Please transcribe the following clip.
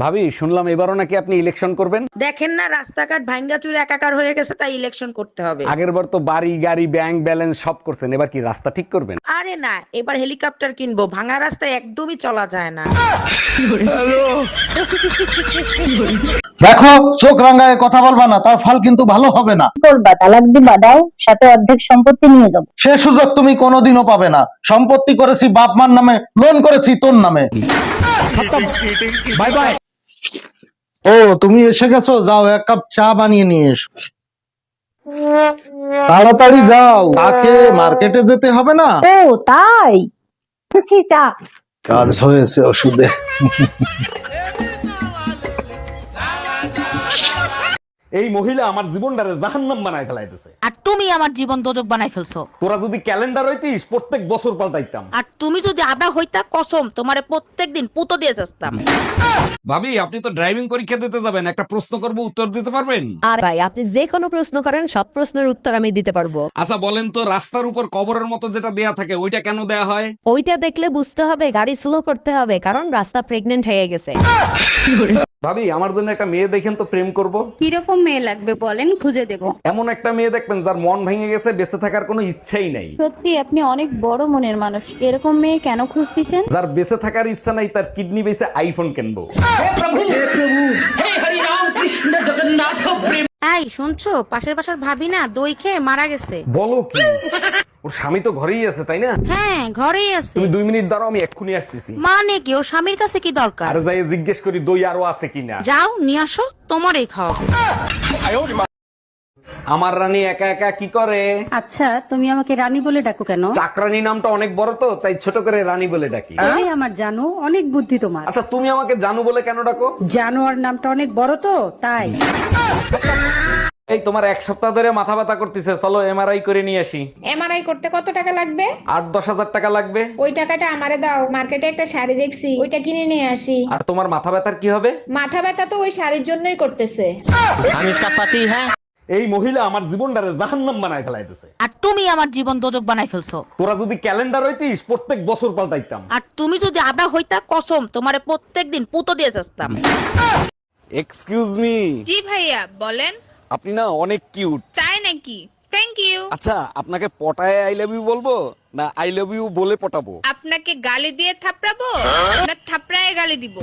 ভাবি শুনলাম এবারও নাকি আপনি ইলেকশন করবেন? দেখেন না রাস্তাঘাট ভাঙ্গা চুরে একাকার হয়ে গেছে তাই ইলেকশন করতে হবে। আগের বার তো বাড়ি গাড়ি ব্যাংক ব্যালেন্স সব করছেন এবার কি রাস্তা ঠিক করবেন? আরে না এবার হেলিকপ্টার কিনবো ভাঙা রাস্তায় একদমই চলা যায় না। দেখো চোখ রাঙ্গায় কথা বলবা না তার ফল কিন্তু ভালো হবে না। করবা তালাক দিবা? দাও সাথে অর্ধেক সম্পত্তি নিয়ে যাব সে সুযোগ তুমি কোনোদিনও পাবে না। সম্পত্তি করেছি বাপ মার নামে লোন করেছি তোর নামে। বাই বাই ও তুমি এসে গেছো? যাও এক কাপ চা বানিয়ে নিয়ে এসো। তাড়াতাড়ি যাও। তাকে মার্কেটে যেতে হবে না? ও তাই? চা। কাজ হয়েছে ওষুধে। এই মহিলা আমার জীবনটারে জাহান্নাম বানায় ফেলাইতেছে। আর তুমি আমার জীবন দোজক বানাই ফেলছো। তোরা যদি ক্যালেন্ডার হইতিস প্রত্যেক বছর পাল্টাইতাম। আর তুমি যদি আদা হইতা কসম তোমারে প্রত্যেকদিন পুতো দিয়ে যাস্তাম ভাবি আপনি তো ড্রাইভিং পরীক্ষা দিতে যাবেন একটা প্রশ্ন করব উত্তর দিতে পারবেন? আর ভাই আপনি যে কোনো প্রশ্ন করেন সব প্রশ্নের উত্তর আমি দিতে পারব। আচ্ছা বলেন তো রাস্তার উপর কবরের মতো যেটা দেয়া থাকে ওইটা কেন দেয়া হয়? ওইটা দেখলে বুঝতে হবে গাড়ি স্লো করতে হবে কারণ রাস্তা প্রেগনেন্ট হয়ে গেছে। ভাবি আমার জন্য একটা মেয়ে দেখেন তো প্রেম করব। কীরকম মেয়ে লাগবে বলেন খুঁজে দেব। এমন একটা মেয়ে দেখবেন যার মন ভেঙে গেছে বেঁচে থাকার কোনো ইচ্ছাই নাই। সত্যি আপনি অনেক বড় মনের মানুষ। এরকম মেয়ে কেন খুঁজতেছেন? যার বেঁচে থাকার ইচ্ছা নাই তার কিডনি বেঁচে আইফোন কিনবো। এই শুনছো? পাশের পাশের ভাবি না দই খেয়ে মারা গেছে। বলো কি? ওর স্বামী তো ঘরেই আছে তাই না? হ্যাঁ ঘরেই আছে। তুমি দুই মিনিট দাঁড়াও আমি এক্ষুনি আসতেছি। মানে কি ওর স্বামীর কাছে কি দরকার? আর যাই জিজ্ঞেস করি দই আরও আছে কিনা। যাও নিয়ে আসো তোমারই খাওয়াবো। আমার রানী একা একা কি করে? আচ্ছা তুমি আমাকে রানী বলে ডাকো কেন? চাকরানী নামটা অনেক বড় তো তাই ছোট করে রানী বলে ডাকি। তুমি আমার জানো অনেক বুদ্ধি তোমার। আচ্ছা তুমি আমাকে জানু বলে কেন ডাকো? জানোয়ার নামটা অনেক বড় তো তাই। এই তোমার এক সপ্তাহ ধরে মাথা ব্যথা করতেছে চলো এমআরআই করে নিয়ে আসি। এমআরআই করতে কত টাকা লাগবে? আট দশ হাজার টাকা লাগবে। ওই টাকাটা আমারে দাও মার্কেটে একটা শাড়ি দেখছি ওইটা কিনে নিয়ে আসি। আর তোমার মাথা ব্যথার কি হবে? মাথা ব্যথা তো ওই শাড়ির জন্যই করতেছে। এই মহিলা আমার জীবনটারে জাহান্নাম বানায় ফেলাইতেছে। আর তুমি আমার জীবন দোজক বানাই ফেলছো। তোরা যদি ক্যালেন্ডার হইতিস প্রত্যেক বছর পাল্টাইতাম। আর তুমি যদি আদা হইতা কসম তোমারে প্রত্যেকদিন পুতো দিয়ে যাস্তাম এক্সকিউজ মি জি ভাইয়া বলেন। আপনি না অনেক কিউট তাই নাকি? থ্যাংক ইউ আচ্ছা আপনাকে পটায় আই লাভ ইউ বলব না আই লাভ ইউ বলে পটাবো? আপনাকে গালি দিয়ে থাপড়াবো না থাপড়ায় গালি দিব।